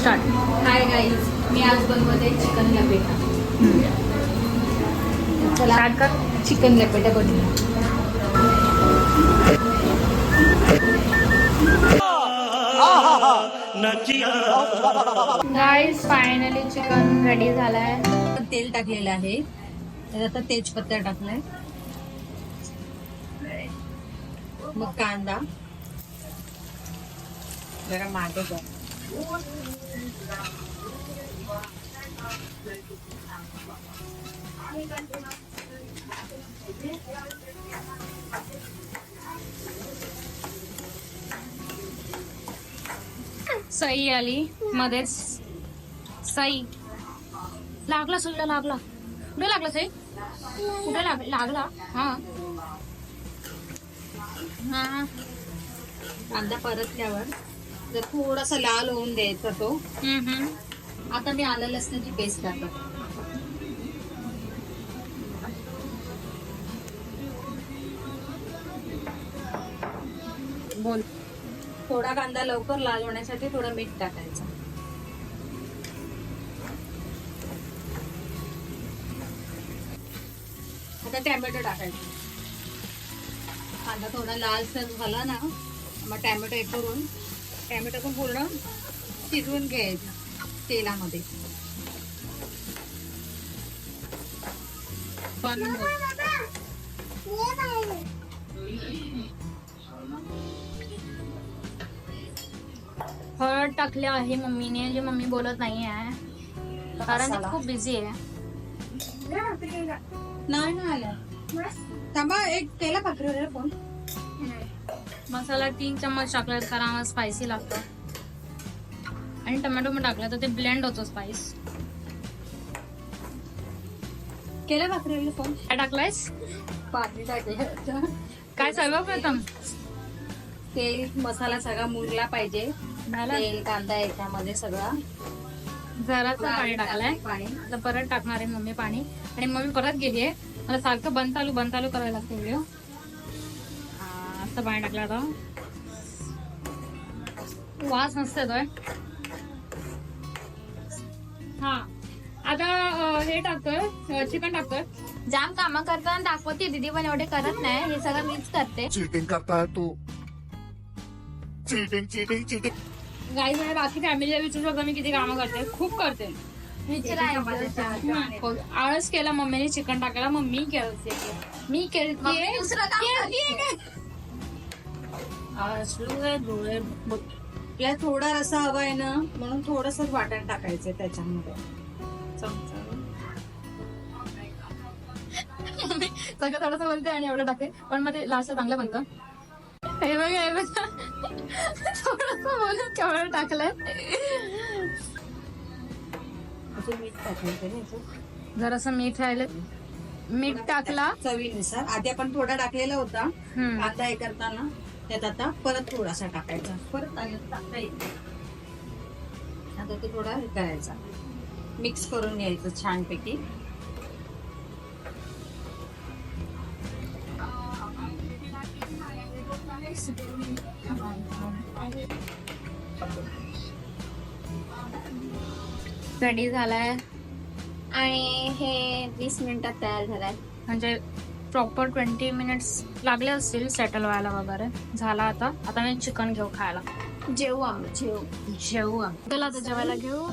Start. Hi guys मी आज बनवते chicken लपेटा. चला स्टार्ट कर. चिकन लपेटा बनवूया गाईस फायनली चिकन रेडी झालाय. तेल टाकलेलं आहे. त्यात आता तेजपत्ता टाकलाय. मग कांदा. जरा मागे जा. सई आली. मध्येच. सई. लागला सईला लागला. कुठे लागला सई? कुठे लाग लागला? हा. हा. कांदा परतल्यावर. जर थोडासा लाल होऊन द्यायचा तो. आता मी आलं लसणाची पेस्ट टाकत. बोल. थोडा कांदा लवकर लाल होण्यासाठी थोडं मीठ टाकायचं. आता टॅमॅटो टाकायचं. कांदा थोडा लाल सर झाला ना मग टॅमॅटो हे करून टॅमॅटो पण पूर्ण शिजवून घ्यायचं तेलामध्ये. हळद टाकले आहे मम्मीने जे मम्मी बोलत नाही आहे कारण ती खूप बिझी आहे. नाही ना आलं थांबा एक केला पाकळीवर फ़ोन. मसाला तीन चम्मच टाकला कारण आम्हाला स्पायसी लागतं. आणि टोमॅटो पण टाकला तर ते ब्लेंड होतो स्पाइस केला पाकळीवर फोन काय टाकलायस? पाणी टाकायचं काय सर्वप्रथम तेल मसाला सगळा मुरला पाहिजे. तेल कांदा याच्यामध्ये सगळा. जराचं पाणी टाकलंय. पाणी. परत टाकणार आहे मम्मी पाणी. आणि मम्मी परत गेली आहे मला सारखं बंद चालू बंद चालू करायला लागतं व्हिडिओ असं पाणी टाकलं आता. वास नसते तो हा. आता हे टाकतोय चिकन टाकतोय. जाम काम करताना दाखवते दीदी पण एवढे करत नाही हे सगळं मीच करते. चीटिंग करता है तू. चीटिंग चीटिंग चीटिंग गाई म्हणजे बाकी फॅमिलीला विचारू शकतो मी किती कामं करते. खूप करते. हो, आळस केला मम्मीने चिकन टाकायला मग मी केलं मी केलते. करते. आळसलू डोळे. आपल्याला थोडा रसा हवा आहे ना म्हणून थोडस वाटण टाकायचं त्याच्यामध्ये. सगळं थोडंसं बोलते आणि एवढं टाकते. पण मग ते लास्ट चांगलं बनतं. हे बघ हे बघ. थोडंसं बोलून केवढं टाकलंय. मीठ टाकायचं. जरासं मीठ राहिलं मीठ टाकला. चवीनुसार. आधी आपण थोडा टाकलेला होता. कांदा हे करताना. त्यात आता परत थोडासा टाकायचा. परत टाकता येईल आता तो थोडा हे करायचा. मिक्स करून घ्यायचं छानपैकी. रेडी झालाय? आणि हे वीस मिनिटात तयार झालाय. म्हणजे प्रॉपर ट्वेंटी मिनिट्स लागले असतील सेटल व्हायला वगैरे. झाला आता. आता मी चिकन घेऊ खायला. जेवू आम्ही जेवू. जेवू चला आता जेवायला घेऊ.